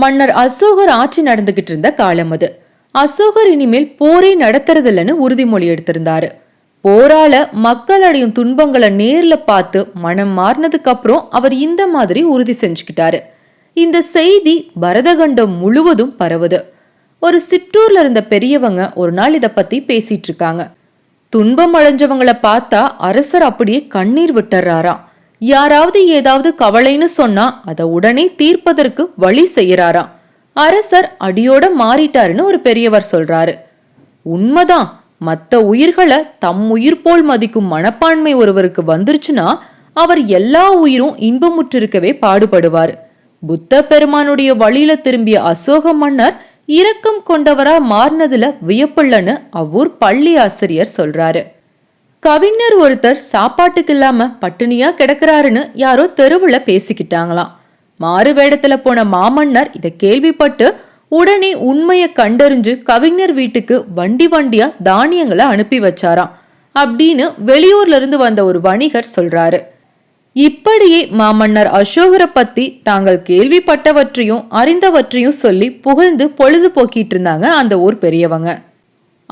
மன்னர் அசோகர் ஆட்சி நடந்துகிட்டு இருந்த காலம் அது. அசோகர் இனிமேல் போரே நடத்துறதில்லன்னு உறுதிமொழி எடுத்திருந்தாரு. போரால மக்கள் அடையும் துன்பங்களை நேர்ல பார்த்து மனம் மாறினதுக்கு அப்புறம் அவர் இந்த மாதிரி உறுதி செஞ்சுக்கிட்டாரு. இந்த செய்தி பரதகண்டம் முழுவதும் பரவுது. ஒரு சிற்றூர்ல இருந்த பெரியவங்க ஒரு நாள் இத பத்தி பேசிட்டு இருக்காங்க. துன்பம் அடைஞ்சவங்களை பார்த்தா அரசர் அப்படியே கண்ணீர் விட்டுறாராம். யாராவது ஏதாவது கவலைன்னு சொன்னா அதை உடனே தீர்ப்பதற்கு வழி செய்யறாராம். அரசர் அடியோட மாறிட்டாருன்னு ஒரு பெரியவர் சொல்றாரு. உண்மைதான் மத்த உயிர்களை தம் உயிர் போல் மதிக்கும் மனப்பான்மை ஒருவருக்கு வந்துருச்சுன்னா அவர் எல்லா உயிரும் இன்பமுற்றிருக்கவே பாடுபடுவார். புத்த பெருமானுடைய வழியில திரும்பிய அசோக மன்னர் இரக்கம் கொண்டவரா மாறினதுல வியப்புள்ளன்னு அவ்வூர் பள்ளி ஆசிரியர் சொல்றாரு. கவிஞர் ஒருத்தர் சாப்பாட்டுக்கு இல்லாம பட்டினியா கிடக்குறாருன்னு யாரோ தெருவுல பேசிக்கிட்டாங்களாம். மாறு வேடத்துல போன மாமன்னர் இதை கேள்விப்பட்டு உடனே உண்மையை கண்டறிஞ்சு கவிஞர் வீட்டுக்கு வண்டி வண்டியா தானியங்களை அனுப்பி வச்சாராம். அப்படின்னு வெளியூர்ல இருந்து வந்த ஒரு வணிகர் சொல்றாரு. இப்படியே மாமன்னர் அசோகரை பத்தி தாங்கள் கேள்விப்பட்டவற்றையும் அறிந்தவற்றையும் சொல்லி புகழ்ந்து பொழுது போக்கிட்டு இருந்தாங்க அந்த ஊர் பெரியவங்க.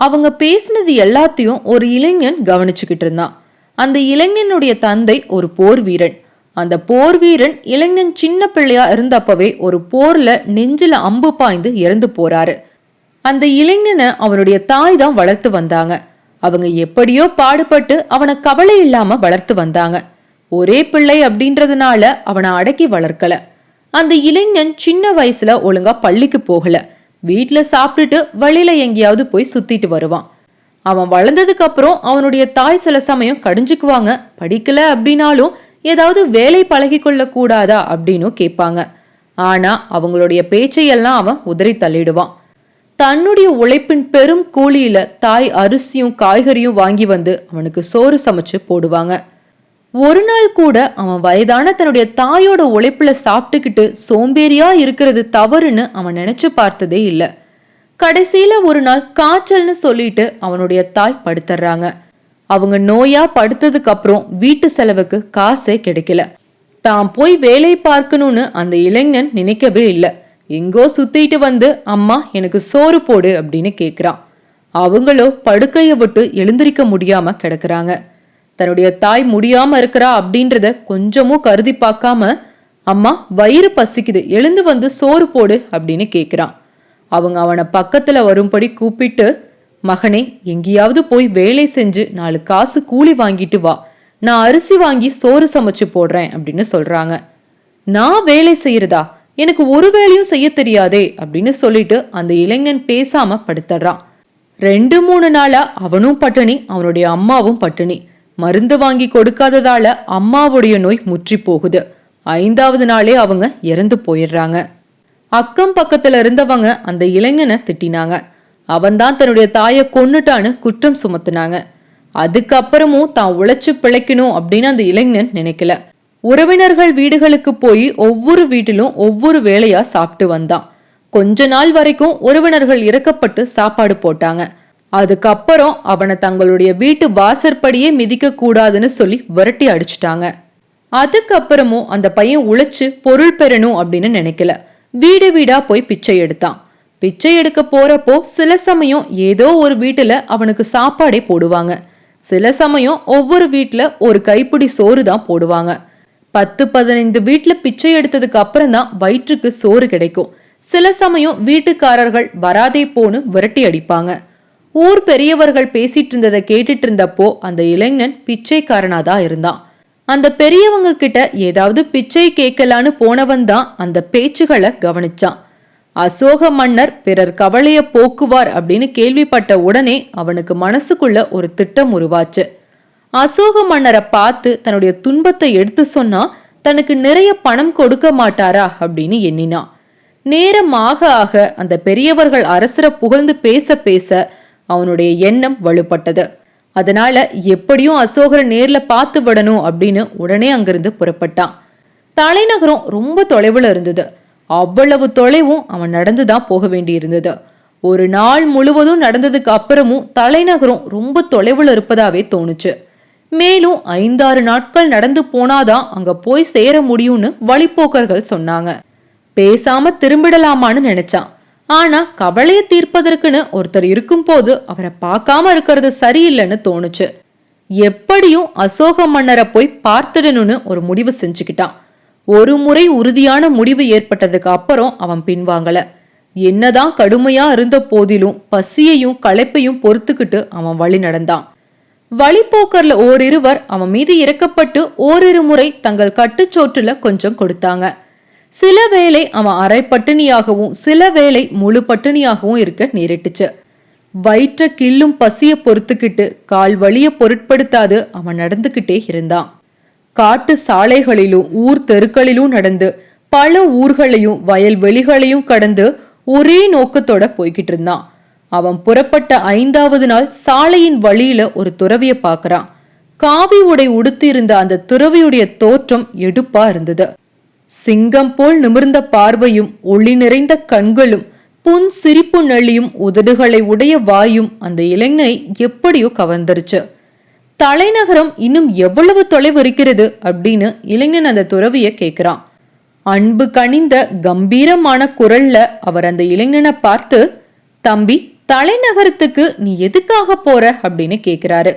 அவங்க பேசினது எல்லாத்தையும் ஒரு இளைஞன் கவனிச்சுக்கிட்டு இருந்தான். அந்த இளைஞனுடைய தந்தை ஒரு போர் வீரன். அந்த போர் வீரன் இளைஞன் சின்ன பிள்ளையா இருந்தப்பவே ஒரு போர்ல நெஞ்சில அம்பு பாய்ந்து இறந்து போறாரு. அந்த இளைஞனை அவனுடைய தாய் தான் வளர்த்து வந்தாங்க. அவங்க எப்படியோ பாடுபட்டு அவனை கவலை இல்லாம வளர்த்து வந்தாங்க. ஒரே பிள்ளை அப்படின்றதுனால அவனை அடக்கி வளர்க்கல. அந்த இளைஞன் சின்ன வயசுல ஒழுங்கா பள்ளிக்கு போகல. வீட்டில் சாப்பிட்டுட்டு வழியில் எங்கேயாவது போய் சுத்திட்டு வருவான். அவன் வளர்ந்ததுக்கு அப்புறம் அவனுடைய தாய் சில சமயம் கடிஞ்சுக்குவாங்க. படிக்கல அப்படின்னாலும் ஏதாவது வேலை பழகி கொள்ளக்கூடாதா அப்படின்னு கேட்பாங்க. ஆனா அவங்களுடைய பேச்சையெல்லாம் அவன் உதறி தள்ளிடுவான். தன்னுடைய உழைப்பின் பெரும் கூலியில தாய் அரிசியும் காய்கறியும் வாங்கி வந்து அவனுக்கு சோறு சமைச்சு போடுவாங்க. ஒரு நாள் கூட அவன் வயதான தன்னுடைய தாயோட உழைப்புல சாப்பிட்டுக்கிட்டு சோம்பேறியா இருக்கிறது தவறுன்னு அவன் நினைச்சு பார்த்ததே இல்லை. கடைசியில ஒரு நாள் காய்ச்சல்னு சொல்லிட்டு அவனுடைய தாய் படுத்துறாங்க. அவங்க நோயா படுத்ததுக்கு அப்புறம் வீட்டு செலவுக்கு காசே கிடைக்கல. தான் போய் வேலை பார்க்கணும்னு அந்த இளைஞன் நினைக்கவே இல்லை. எங்கோ சுத்திட்டு வந்து அம்மா எனக்கு சோறு போடு அப்படின்னு கேக்குறான். அவங்களோ படுக்கையை விட்டு எழுந்திருக்க முடியாம கிடக்குறாங்க. தன்னுடைய தாய் முடியாம இருக்கிறா அப்படின்றத கொஞ்சமும் கருதி பார்க்காம அம்மா வயிறு பசிக்குது எழுந்து வந்து சோறு போடு அப்படின்னு கேட்குறான் அவங்க அவனை பக்கத்துல வரும்படி கூப்பிட்டு மகனே எங்கேயாவது போய் வேலை செஞ்சு நாலு காசு கூலி வாங்கிட்டு வா. நான் அரிசி வாங்கி சோறு சமைச்சு போடுறேன் அப்படின்னு சொல்றாங்க. நான் வேலை செய்யறதா? எனக்கு ஒரு வேலையும் செய்ய தெரியாதே அப்படின்னு சொல்லிட்டு அந்த இளைஞன் பேசாம படுத்துடுறான் ரெண்டு மூணு நாளா அவனும் பட்டினி அவனுடைய அம்மாவும் பட்டினி. மருந்து வாங்கி கொடுக்காததால அம்மாவுடைய நோய் முற்றி போகுது ஐந்தாவது நாளே அவங்க இறந்து போயிடுறாங்க. அக்கம் பக்கத்துல இருந்தவங்க அந்த இளைஞனை திட்டினாங்க. அவன்தான் தன்னுடைய தாயை கொன்னுட்டான்னு குற்றம் சுமத்துனாங்க. அதுக்கப்புறமும் தான் உழைச்சு பிழைக்கணும் அப்படின்னு அந்த இளைஞன் நினைக்கல. உறவினர்கள் வீடுகளுக்கு போய் ஒவ்வொரு வீட்டிலும் ஒவ்வொரு வேலையா சாப்பிட்டு வந்தான். கொஞ்ச நாள் வரைக்கும் உறவினர்கள் இறக்கப்பட்டு சாப்பாடு போட்டாங்க. அதுக்கப்புறம் அவனை தங்களுடைய வீட்டு வாசற்படியே மிதிக்க கூடாதுன்னு சொல்லி விரட்டி அடிச்சிட்டாங்க. அதுக்கப்புறமும் அந்த பையன் உழைச்சு பொருள் பெறணும் அப்படின்னு நினைக்கல. வீடு வீடா போய் பிச்சை எடுத்தான். பிச்சை எடுக்க போறப்போ சில சமயம் ஏதோ ஒரு வீட்டுல அவனுக்கு சாப்பாடே போடுவாங்க. சில சமயம் ஒவ்வொரு வீட்டுல ஒரு கைப்பிடி சோறு தான் போடுவாங்க. பத்து பதினைந்து வீட்டுல பிச்சை எடுத்ததுக்கு அப்புறம் தான் வயிற்றுக்கு சோறு கிடைக்கும். சில சமயம் வீட்டுக்காரர்கள் வராதே போன்னு விரட்டி அடிப்பாங்க. ஊர் பெரியவர்கள் பேசிட்டு இருந்ததை கேட்டுட்டு இருந்தப்போ அந்த இளைஞன் பிச்சைக்காரனா தான் இருந்தான். அந்த பெரியவங்க கிட்ட ஏதாவது பிச்சை கேட்கலான்னு போனவன் தான் அந்த பேச்சுகளை கவனிச்சான். அசோக மன்னர் பிறர் கவலைய போக்குவார் அப்படின்னு கேள்விப்பட்ட உடனே அவனுக்கு மனசுக்குள்ள ஒரு திட்டம் உருவாச்சு. அசோக மன்னரை பார்த்து தன்னுடைய துன்பத்தை எடுத்து சொன்னா தனக்கு நிறைய பணம் கொடுக்க மாட்டாரா? அப்படின்னு எண்ணினான். நேரம் ஆக ஆக அந்த பெரியவர்கள் அரசரை புகழ்ந்து பேச பேச அவனுடைய எண்ணம் வலுப்பட்டது. அதனால எப்படியும் அசோகரை நேர்ல பார்த்து விடணும் அப்படின்னு உடனே அங்கிருந்து புறப்பட்டான். தலைநகரம் ரொம்ப தொலைவுல இருந்தது. அவ்வளவு தொலைவும் அவன் நடந்துதான் போக வேண்டி இருந்தது ஒரு நாள் முழுவதும் நடந்ததுக்கு அப்புறமும் தலைநகரம் ரொம்ப தொலைவுல இருப்பதாவே தோணுச்சு. மேலும் ஐந்தாறு நாட்கள் நடந்து போனாதான் அங்க போய் சேர முடியும்னு வழிப்போக்கர்கள் சொன்னாங்க. பேசாம திரும்பிடலாமான்னு நினைச்சான். ஆனா கவலையை தீர்ப்பதற்குன்னு ஒருத்தர் இருக்கும்போது அவரை பார்க்காம இருக்கிறது சரியில்லைன்னு தோணுச்சு. எப்படியும் அசோக மன்னரை போய் பார்த்துடணும்னு ஒரு முடிவு செஞ்சுக்கிட்டான். ஒரு முறை உறுதியான முடிவு ஏற்பட்டதுக்கு அப்புறம் அவன் பின்வாங்கல. என்னதான் கடுமையா இருந்த போதிலும் பசியையும் களைப்பையும் பொறுத்துக்கிட்டு அவன் வழி நடந்தான். வழிபோக்கர்ல ஓரிருவர் அவன் மீது இறக்கப்பட்டு ஓரிரு முறை தங்கள் கட்டுச்சோற்றுல கொஞ்சம் கொடுத்தாங்க. சில வேளை அவன் அரை பட்டினியாகவும் சில வேளை முழு பட்டினியாகவும் இருக்க நேரிட்டுச்சு. வயிற்ற கில்லும் பசிய பொறுத்துக்கிட்டு கால் வழிய பொருட்படுத்தாது அவன் நடந்துகிட்டே இருந்தான். காட்டு சாலைகளிலும் ஊர் தெருக்களிலும் நடந்து பல ஊர்களையும் வயல் வெளிகளையும் கடந்து ஒரே நோக்கத்தோட போய்கிட்டு இருந்தான். அவன் புறப்பட்ட ஐந்தாவது நாள் சாலையின் வழியில ஒரு துறவிய பார்க்கறான் காவி உடை உடுத்தியிருந்த அந்த துறவியுடைய தோற்றம் எடுப்பா இருந்தது. சிங்கம் போல் நிமிர்ந்த பார்வையும் ஒளி நிறைந்த கண்களும் புன் சிரிப்பு நள்ளியும் உதடுகளை உடைய வாயும் அந்த இளைஞனை எப்படியோ கவர்ந்துருச்சு. தலைநகரம் இன்னும் எவ்வளவு தொலைவு இருக்கிறது அப்படின்னு இளைஞன் அந்த துறவிய கேட்கிறான் அன்பு கனிந்த கம்பீரமான குரல்ல அவர் அந்த இளைஞனை பார்த்து தம்பி தலைநகரத்துக்கு நீ எதுக்காக போற? அப்படின்னு கேட்கிறாரு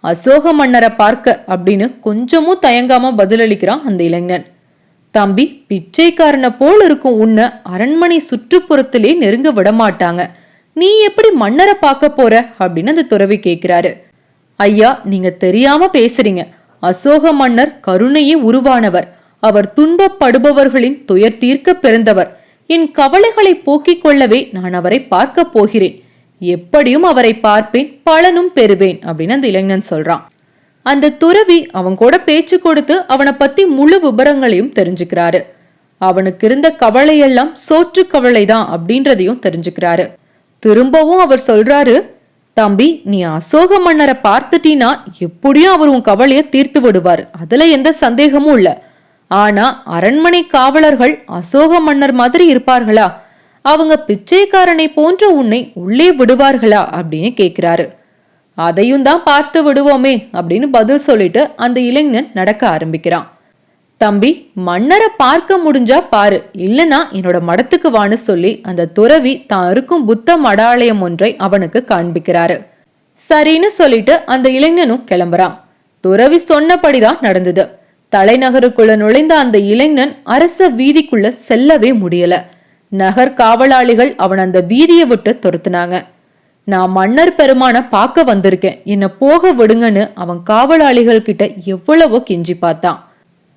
அசோக மன்னரை பார்க்க அப்படின்னு கொஞ்சமும் தயங்காம பதிலளிக்கிறான் அந்த இளைஞன். தம்பி பிச்சைக்காரனை போல் இருக்கும் உன்னை அரண்மனை சுற்றுப்புறத்திலே நெருங்க விட மாட்டாங்க நீ எப்படி மன்னரை பார்க்க போற? அப்படின்னு அந்த துறவி கேட்கிறாரு. ஐயா நீங்க தெரியாம பேசுறீங்க. அசோக மன்னர் கருணையே உருவானவர். அவர் துன்பப்படுபவர்களின் துயர் தீர்க்க பிறந்தவர். என் கவலைகளை போக்கிக் கொள்ளவே நான் அவரை பார்க்க போகிறேன். எப்படியும் அவரை பார்ப்பேன் பலனும் பெறுவேன் அப்படின்னு அந்த இளைஞன் சொல்றான். அந்த துறவி அவன் கூட பேச்சு கொடுத்து அவனை பத்தி முழு விபரங்களையும் தெரிஞ்சுக்கிறாரு. அவனுக்கு இருந்த கவலையெல்லாம் சோற்று கவலைதான் அப்படின்றதையும் தெரிஞ்சுக்கிறாரு. திரும்பவும் அவர் சொல்றாரு தம்பி நீ அசோக மன்னரை பார்த்துட்டீனா எப்படியும் அவர் உன் கவலைய தீர்த்து விடுவார். அதுல எந்த சந்தேகமும் இல்ல. ஆனா அரண்மனை காவலர்கள் அசோக மன்னர் மாதிரி இருப்பார்களா? அவங்க பிச்சைக்காரனை போன்ற உன்னை உள்ளே விடுவார்களா? அப்படின்னு கேக்குறாரு. அதையும் தான் பார்த்து விடுவோமே அப்படின்னு பதில் சொல்லிட்டு அந்த இளைஞன் நடக்க ஆரம்பிக்கிறான். தம்பி மன்னரை பார்க்க முடிஞ்சா பாரு. இல்லனா என்னோட மடத்துக்கு வான்னு சொல்லி அந்த துறவி தான் இருக்கும் புத்த மடாலயம் ஒன்றை அவனுக்கு காண்பிக்கிறாரு. சரின்னு சொல்லிட்டு அந்த இளைஞனும் கிளம்புறான். துறவி சொன்னபடிதான் நடந்தது. தலைநகருக்குள்ள நுழைந்த அந்த இளைஞன் அரச வீதிக்குள்ள செல்லவே முடியல. நகர் காவலாளிகள் அவன் அந்த வீதியை விட்டு துரத்துனாங்க. நான் மன்னர் பெருமான பார்க்க வந்திருக்கேன். என்னை போக விடுங்கன்னு அவன் காவலாளிகள் கிட்ட எவ்வளவோ கெஞ்சி பார்த்தான்.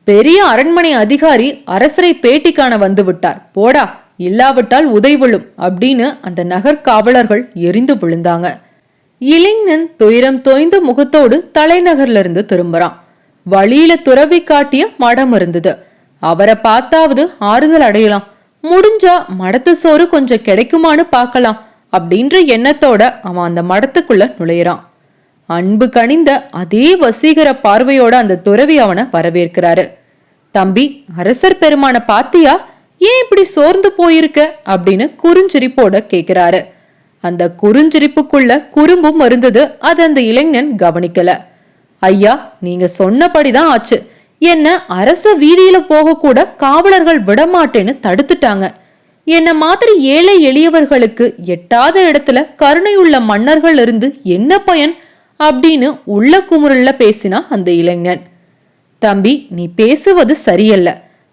பெரிய அரண்மனை அதிகாரி அரசரை பேட்டி காண வந்து விட்டார். போடா இல்லாவிட்டால் உதைவிழும் அப்படின்னு அந்த நகர் காவலர்கள் எரிந்து விழுந்தாங்க. இளைஞன் துயரம் தோய்ந்த முகத்தோடு தலைநகர்ல இருந்து திரும்புறான். வழியில துறவி காட்டிய மடம் இருந்தது. அவரை பார்த்தாவது ஆறுதல் அடையலாம். முடிஞ்சா மடத்து சோறு கொஞ்சம் கிடைக்குமான்னு பார்க்கலாம். அப்படின்ற எண்ணத்தோட அவன் அந்த மடத்துக்குள்ள நுழையிறான். அன்பு கனிந்த அதே வசீகர பார்வையோட அந்த துறவி அவனை வரவேற்கிறாரு. தம்பி அரசர் பெருமான பாத்தியா? ஏன் இப்படி சோர்ந்து போயிருக்க? அப்படின்னு குறுஞ்சிரிப்போட கேக்குறாரு. அந்த குறுஞ்சிரிப்புக்குள்ள குறும்பும் இருந்தது அது அந்த இளைஞன் கவனிக்கல. ஐயா நீங்க சொன்னபடிதான் ஆச்சு. என்ன அரச வீதியில போக கூட காவலர்கள் விடமாட்டேன்னு தடுத்துட்டாங்க. என்ன மாதிரி ஏழை எளியவர்களுக்கு எட்டாத இடத்துல கருணையுள்ள மன்னர்கள் இருந்து என்ன பயன் அப்படின்னு உள்ள குமுறல்ல பேசினா அந்த இளைஞன். தம்பி நீ பேசுவது சரியல்ல.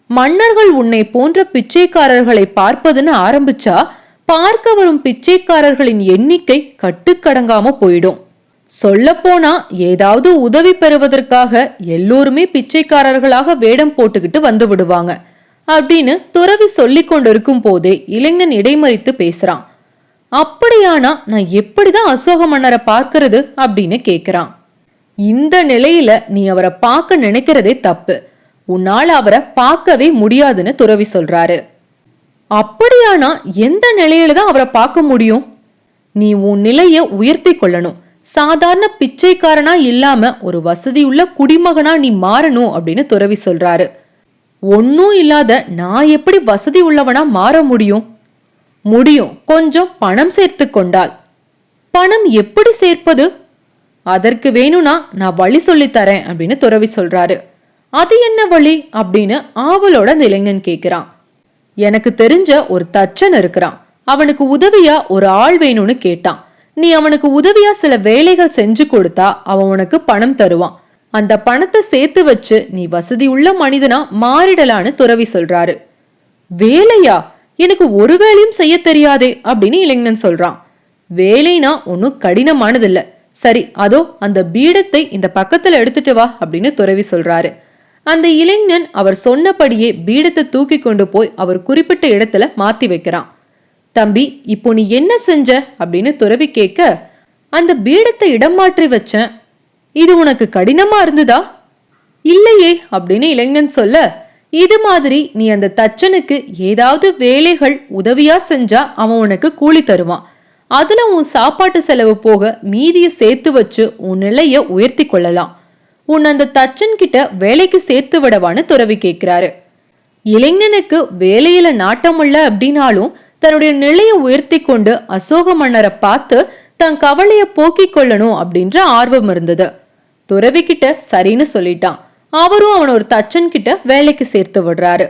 மன்னர்கள் உன்னை போன்ற பிச்சைக்காரர்களை பார்ப்பதுன்னு ஆரம்பிச்சா பார்க்க வரும் பிச்சைக்காரர்களின் எண்ணிக்கை கட்டுக்கடங்காம போயிடும். சொல்லப்போனா ஏதாவது உதவி பெறுவதற்காக எல்லோருமே பிச்சைக்காரர்களாக வேடம் போட்டுக்கிட்டு வந்து விடுவாங்க. அப்படின்னு துறவி சொல்லி கொண்டிருக்கும் போதே இளைஞன் இடைமறித்து பேசுறான். அப்படியானா நான் எப்படிதான் அசோக மன்னரை பார்க்கறது? அப்படின்னு கேக்குறான். இந்த நிலையில நீ அவரை பார்க்க நினைக்கிறதே தப்பு. உன்னால அவரை பார்க்கவே முடியாதுன்னு துறவி சொல்றாரு. அப்படியானா எந்த நிலையில தான் அவரை பார்க்க முடியும்? நீ உன் நிலைய உயர்த்தி கொள்ளணும். சாதாரண பிச்சைக்காரனா இல்லாம ஒரு வசதியுள்ள குடிமகனா நீ மாறணும் அப்படின்னு துறவி சொல்றாரு. ஒன்னும் இல்லாத நான் எப்படி வசதி உள்ளவனா மாற முடியும்? முடியும். கொஞ்சம் பணம் சேர்த்து கொண்டால். பணம் எப்படி சேர்ப்பது? அதற்கு வேணும்னா நான் வழி சொல்லித் தரேன் அப்படின்னு துறவி சொல்றாரு. அது என்ன வழி? அப்படின்னு ஆவலோட அந்த இளைஞன் கேக்குறான். எனக்கு தெரிஞ்ச ஒரு தச்சன் இருக்கிறான். அவனுக்கு உதவியா ஒரு ஆள் வேணும்னு கேட்டான். நீ அவனுக்கு உதவியா சில வேலைகள் செஞ்சு கொடுத்தா அவன் உனக்கு பணம் தருவான். அந்த பணத்தை சேர்த்து வச்சு நீ வசதி உள்ள மனிதனா மாறிடலான்னு துறவி சொல்றாரு. வேலையா? எனக்கு ஒரு வேலையும் செய்ய தெரியாதே அப்படின்னு இளைஞன் சொல்றான். வேலைனா ஒன்னும் கடினமானதில்ல. சரி அதோ அந்த பீடத்தை இந்த பக்கத்துல எடுத்துட்டு வா அப்படின்னு துறவி சொல்றாரு. அந்த இளைஞன் அவர் சொன்னபடியே பீடத்தை தூக்கி கொண்டு போய் அவர் குறிப்பிட்ட இடத்துல மாத்தி வைக்கிறான். தம்பி இப்போ நீ என்ன செஞ்ச? அப்படின்னு துறவி கேட்க அந்த பீடத்தை இடம் மாற்றி வச்சேன். இது உனக்கு கடினமா இருந்ததா? இல்லையே அப்படின்னு இளைஞன் சொல்ல இது மாதிரி நீ அந்த தச்சனுக்கு ஏதாவது வேலைகள் உதவியா செஞ்சா அவன் உனக்கு கூலி தருவான். அதுல உன் சாப்பாட்டு செலவு போக மீதியை சேர்த்து வச்சு உன் நிலைய உயர்த்தி கொள்ளலாம். உன் அந்த தச்சன் கிட்ட வேலைக்கு சேர்த்து விடவான்னு துறவி கேட்கிறாரு. இளைஞனுக்கு வேலையில நாட்டமுள்ள அப்படின்னாலும் தன்னுடைய நிலையை உயர்த்தி கொண்டு அசோக மன்னரை பார்த்து தன் கவலையை போக்கிக் கொள்ளணும் அப்படின்ற ஆர்வம் இருந்தது. துறவி கிட்ட சரின்னு சொல்லிட்டான். அவரும் அவன் ஒரு தச்சன் கிட்ட வேலைக்கு சேர்த்து விடுறாரு.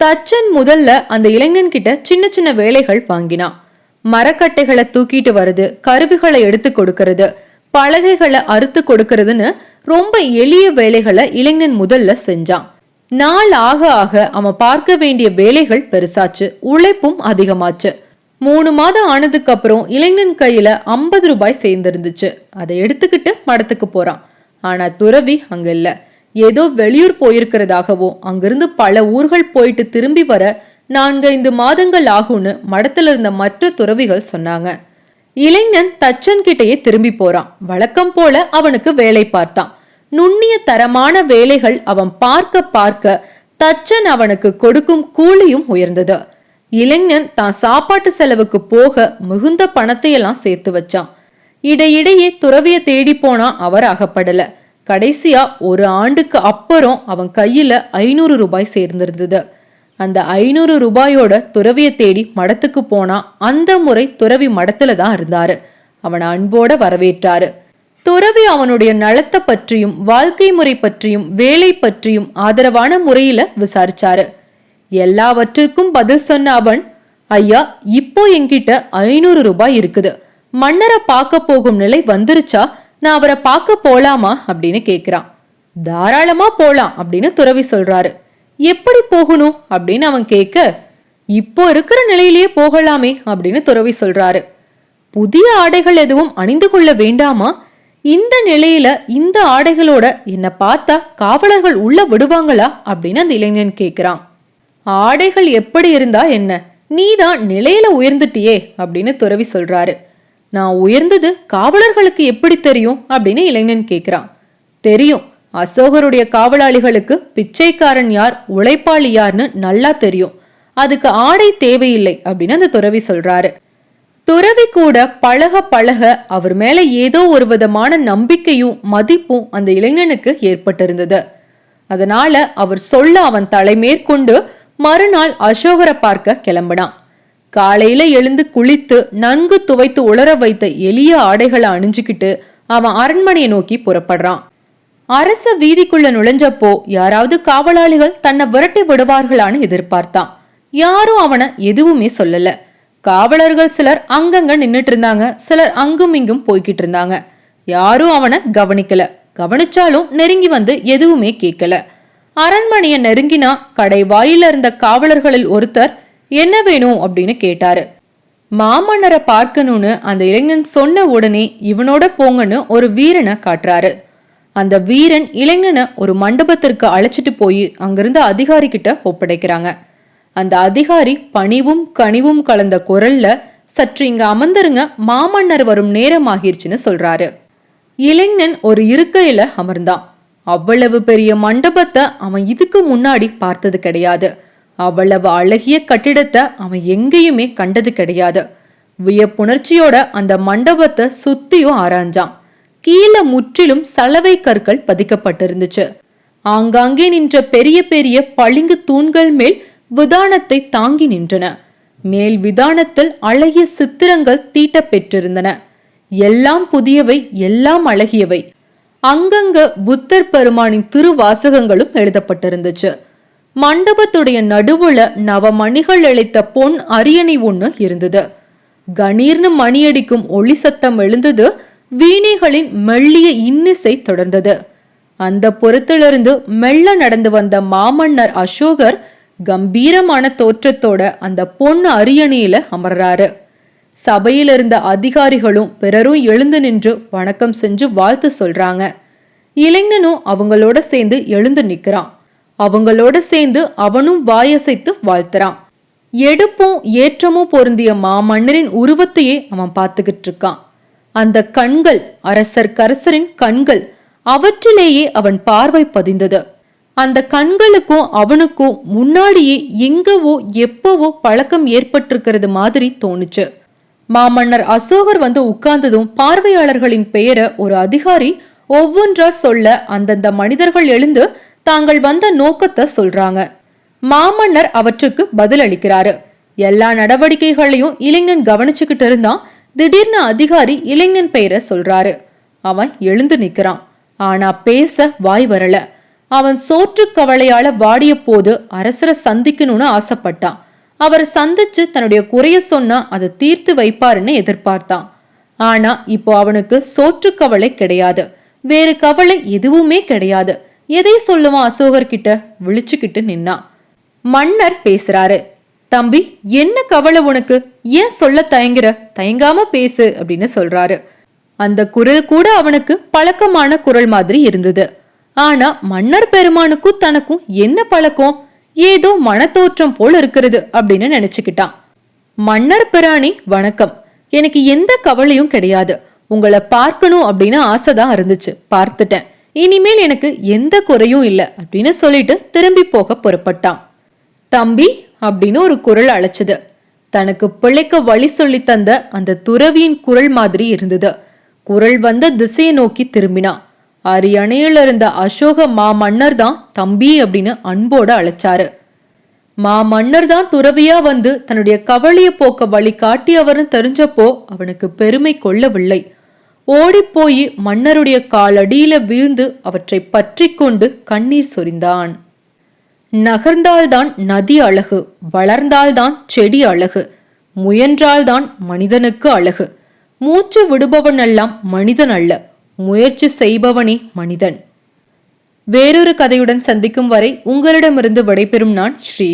தச்சன் முதல்ல அந்த இளைஞன் கிட்ட சின்ன சின்ன வேலைகள் வாங்கினான். மரக்கட்டைகளை தூக்கிட்டு வருது கருவிகளை எடுத்து கொடுக்கறது பலகைகளை அறுத்து கொடுக்கறதுன்னு ரொம்ப எளிய வேலைகளை இளைஞன் முதல்ல செஞ்சான். நாள் ஆக ஆக அவன் பார்க்க வேண்டிய வேலைகள் பெருசாச்சு உழைப்பும் அதிகமாச்சு. மூணு மாதம் ஆனதுக்கு அப்புறம் இளைஞன் கையில ஐம்பது ரூபாய் சேர்ந்திருந்துச்சு. அதை எடுத்துக்கிட்டு மடத்துக்கு போறான். ஆனா துறவி அங்க இல்ல. ஏதோ வெளியூர் போயிருக்கிறதாகவும் அங்கிருந்து பல ஊர்கள் போயிட்டு திரும்பி வர நான்கைந்து மாதங்கள் ஆகும்னு மடத்துல இருந்த மற்ற துறவிகள் சொன்னாங்க. இளைஞன் தச்சன் கிட்டேயே திரும்பி போறான். வழக்கம் போல அவனுக்கு வேலை பார்த்தான். நுண்ணிய தரமான வேலைகள் அவன் பார்க்க பார்க்க தச்சன் அவனுக்கு கொடுக்கும் கூலியும் உயர்ந்தது. இளைஞன் தான் சாப்பாட்டு செலவுக்கு போக மிகுந்த பணத்தையெல்லாம் சேர்த்து வச்சான். இடையிடையே துறவிய தேடி போனா அவர் அகப்படல. கடைசியா ஒரு ஆண்டுக்கு அப்புறம் அவன் கையில ஐநூறு ரூபாய் சேர்ந்திருந்தது. அந்த ஐநூறு ரூபாயோட துறவிய தேடி மடத்துக்கு போனா அந்த முறை துறவி மடத்துல தான் இருந்தாரு. அவனை அன்போட வரவேற்றாரு. துறவி அவனுடைய நலத்தை பற்றியும் வாழ்க்கை முறை பற்றியும் வேலை பற்றியும் ஆதரவான முறையில விசாரிச்சாரு. எல்லாவற்றிற்கும் பதில் சொன்ன அவன் ஐயா இப்போ என்கிட்ட ஐநூறு ரூபாய் இருக்குது. மன்னரை பார்க்க போகும் நிலை வந்துருச்சா? நான் அவரை பார்க்க போலாமா? அப்படின்னு கேக்குறான் தாராளமா போலாம் அப்படின்னு துறவி சொல்றாரு. எப்படி போகணும்? அப்படின்னு அவன் கேட்க இப்போ இருக்கிற நிலையிலேயே போகலாமே அப்படின்னு துறவி சொல்றாரு. புதிய ஆடைகள் எதுவும் அணிந்து கொள்ள வேண்டாமா? இந்த நிலையில இந்த ஆடைகளோட என்ன பார்த்தா காவலர்கள் உள்ள விடுவாங்களா? அப்படின்னு அந்த இளைஞன் கேட்கிறான். ஆடைகள் எப்படி இருந்தா என்ன? நீதான் நிலையில உயர்ந்துட்டியே அப்படின்னு துறவி சொல்றாரு. நான் உயர்ந்தது காவலர்களுக்கு எப்படி தெரியும்? அப்படின்னு இளைஞன் கேக்குறான். தெரியும். அசோகருடைய காவலாளிகளுக்கு பிச்சைக்காரன் யார் உழைப்பாளி யார்னு நல்லா தெரியும். அதுக்கு ஆடை தேவையில்லை அப்படின்னு அந்த துறவி சொல்றாரு. துறவி கூட பழக பழக அவர் மேல ஏதோ ஒரு விதமான நம்பிக்கையும் மதிப்பும் அந்த இளைஞனுக்கு ஏற்பட்டிருந்தது. அதனால அவர் சொல்ல அவன் தலைமேற்கொண்டு மறுநாள் அசோகரை பார்க்க கிளம்பினான். காலையில எழுந்து குளித்து நன்கு துவைத்து உலர வைத்த எளிய ஆடைகளை அணிஞ்சுக்கிட்டு அவன் அரண்மனையை நோக்கி புறப்படுறான். அரச வீதிக்குள்ள நுழைஞ்சப்போ யாராவது காவலாளிகள் தன்னை விரட்டி விடுவார்களான்னு எதிர்பார்த்தான். யாரும் அவனை எதுவுமே சொல்லல. காவலர்கள் சிலர் அங்கங்க நின்னுட்டு இருந்தாங்க சிலர் அங்கும் இங்கும் போய்கிட்டு இருந்தாங்க. யாரும் அவனை கவனிக்கல. கவனிச்சாலும் நெருங்கி வந்து எதுவுமே கேட்கல. அரண்மனையை நெருங்கினா கடை வாயில இருந்த காவலர்களில் ஒருத்தர் என்ன வேணும்? அப்படின்னு கேட்டாரு. மாமன்னரை பார்க்கணும்னு அந்த இளைஞன் சொன்ன உடனே இவனோட போங்கன்னு ஒரு வீரனை காட்டுறாரு. அந்த வீரன் இளைஞனை ஒரு மண்டபத்திற்கு அழைச்சிட்டு போய் அங்கிருந்த அதிகாரி கிட்ட ஒப்படைக்கிறாங்க. அந்த அதிகாரி பணிவும் கனிவும் கலந்த குரல்ல சற்று இங்க அமர்ந்துருங்க மாமன்னர் வரும் நேரம் ஆகிருச்சுன்னு சொல்றாரு. இளைஞன் ஒரு இருக்கையில அமர்ந்தான். அவ்வளவு பெரிய மண்டபத்தை அவன் இதுக்கு முன்னாடி பார்த்தது கிடையாது. அவ்வளவு அழகிய கட்டிடத்தை அவன் எங்கேயுமே கண்டது கிடையாது. வியப்புணர்ச்சியோட அந்த மண்டபத்தை சுத்தியும் ஆராய்ஞ்சான். கீழே முற்றிலும் சலவை கற்கள் பதிக்கப்பட்டிருந்துச்சு. ஆங்காங்கே நின்ற பெரிய பெரிய பளிங்கு தூண்கள் மேல் விதானத்தை தாங்கி நின்றன. மேல் விதானத்தில் அழகிய சித்திரங்கள் தீட்ட பெற்றிருந்தன எல்லாம் புதியவை எல்லாம் அழகியவை. அங்கங்க புத்தர் பெருமானின் திருவாசகங்களும் எழுதப்பட்டிருந்துச்சு. மண்டபத்துடைய நடுவுல நவமணிகள் இழைத்த பொன் அரியணை ஒண்ணு இருந்தது. கணீர்னு மணியடிக்கும் ஒளி சத்தம் எழுந்தது வீணைகளின் மெல்லிய இன்னிசை தொடர்ந்தது. அந்த புறத்திலிருந்து மெல்ல நடந்து வந்த மாமன்னர் அசோகர் கம்பீரமான தோற்றத்தோட அந்த பொண்ணு அரியணையில அமர்றாரு. சபையில் இருந்த அதிகாரிகளும் பிறரும் எழுந்து நின்று வணக்கம் செஞ்சு வாழ்த்து சொல்றாங்க. இளைஞனும் அவங்களோட சேர்ந்து எழுந்து நிற்கிறான் அவங்களோட சேர்ந்து அவனும் வாயசைத்து வாழ்த்துறான். எடுப்பும் ஏற்றமும் பொருந்திய மாமன்னரின் உருவத்தையே அவன் பார்த்துக்கிட்டு இருக்கான். அந்த கண்கள் அரசர் கரசரின் கண்கள் அவற்றிலேயே அவன் பார்வை பதிந்தது. அந்த கண்களுக்கும் அவனுக்கும் முன்னாடியே எங்கவோ எப்பவோ பழக்கம் ஏற்பட்டிருக்கிறது மாதிரி தோணுச்சு. மாமன்னர் அசோகர் வந்து உட்கார்ந்ததும் பார்வையாளர்களின் பெயரை ஒரு அதிகாரி ஒவ்வொன்றா சொல்ல அந்தந்த மனிதர்கள் எழுந்து தாங்கள் வந்த நோக்கத்தை சொல்றாங்க. மாமன்னர் அவற்றுக்கு பதில் அளிக்கிறாரு. எல்லா நடவடிக்கைகளையும் இளைஞன் கவனிச்சுக்கிட்டு இருந்தான் திடீர்னு அதிகாரி இளைஞன் பெயரை சொல்றாரு. அவன் எழுந்து நிக்கிறான். ஆனா பேச வாய் வரல. அவன் சோற்று கவலையால வாடிய போது அரசரை சந்திக்கணும்னு ஆசைப்பட்டான். அவரை சந்திச்சு தன்னுடைய குறைய சொன்னா அதை தீர்த்து வைப்பாருன்னு எதிர்பார்த்தான். ஆனா இப்போ அவனுக்கு சோற்று கவலை கிடையாது. வேறு கவலை எதுவுமே கிடையாது. எதை சொல்லுவான் அசோகர் கிட்ட? விழிச்சுக்கிட்டு நின்னான். மன்னர் பேசுறாரு தம்பி என்ன கவலை உனக்கு? ஏன் சொல்ல தயங்குற? தயங்காம பேசு அப்படின்னு சொல்றாரு. அந்த குரல் கூட அவனுக்கு பழக்கமான குரல் மாதிரி இருந்தது. ஆனா மன்னர் பெருமானுக்கும் தனக்கும் என்ன பழக்கம்? ஏதோ மனத்தோற்றம் போல் இருக்கிறது அப்படின்னு நினைச்சுக்கிட்டான். மன்னர் பிராணி வணக்கம். எனக்கு எந்த கவலையும் கிடையாது. உங்களை பார்க்கணும் அப்படின்னு ஆசை தான் இருந்துச்சு. பார்த்துட்டேன். இனிமேல் எனக்கு எந்த குறையும் இல்லை அப்படின்னு சொல்லிட்டு திரும்பி போக புறப்பட்டான். தம்பி அப்படின்னு ஒரு குரல் அழைச்சது. தனக்கு பிழைக்க வழி சொல்லி தந்த அந்த துறவியின் குரல் மாதிரி இருந்தது. குரல் வந்த திசையை நோக்கி திரும்பினான். அரியணையில் இருந்த அசோக மா மன்னர் தான் தம்பி அப்படின்னு அன்போடு அழைச்சாரு. மா மன்னர் தான் துறவியா வந்து தன்னுடைய கவலைய போக்க வழி காட்டி அவர்னு தெரிஞ்சப்போ அவனுக்கு பெருமை கொள்ளவில்லை. ஓடிப்போய் மன்னருடைய காலடியில வீழ்ந்து அவற்றை பற்றி கொண்டு கண்ணீர் சொரிந்தான். நகர்ந்தால்தான் நதி அழகு வளர்ந்தால்தான் செடி அழகு முயன்றால்தான் மனிதனுக்கு அழகு மூச்சு விடுபவனெல்லாம் மனிதன் அல்ல. முயற்சி செய்பவனே மனிதன். வேறொரு கதையுடன் சந்திக்கும் வரை உங்களிடமிருந்து விடைபெறும் நான் ஸ்ரீ